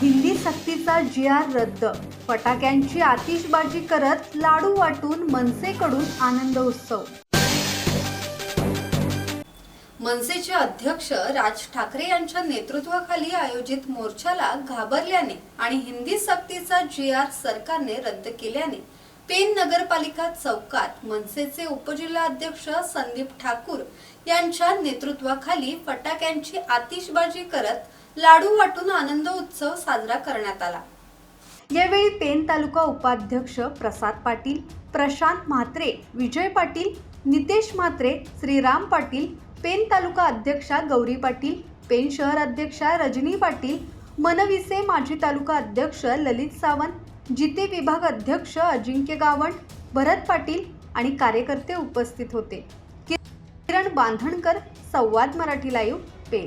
हिंदी सक्तीचा जी आर रद्द. फटाक्यांची आतिषबाजी करत लाडू वाटून मनसेकडून आनंद उत्सव. मनसेचे अध्यक्ष राज ठाकरे यांच्या नेतृत्वाखाली आयोजित मोर्चाला घाबरल्याने आणि हिंदी सक्तीचा जी आर सरकारने रद्द केल्याने पेन नगरपालिका चौकात मनसेचे उपजिल्हाध्यक्ष संदीप ठाकूर यांच्या नेतृत्वाखाली फटाक्यांची आतिषबाजी करत लाडू वाटून आनंद उत्सव साजरा करण्यात आला. यावेळी पेन तालुका उपाध्यक्ष प्रसाद पाटील प्रशांत म्हात्रे विजय पाटील नितेश म्हात्रे श्रीराम पाटील पेन तालुका अध्यक्षा गौरी पाटील पेन शहर अध्यक्षा रजनी पाटील मनविसे माजी तालुका अध्यक्ष ललित सावंत जिते विभाग अध्यक्ष अजिंक्य गावंड भरत पाटील आणि कार्यकर्ते उपस्थित होते. Kiran Bandhankar Samvad Marathi live pen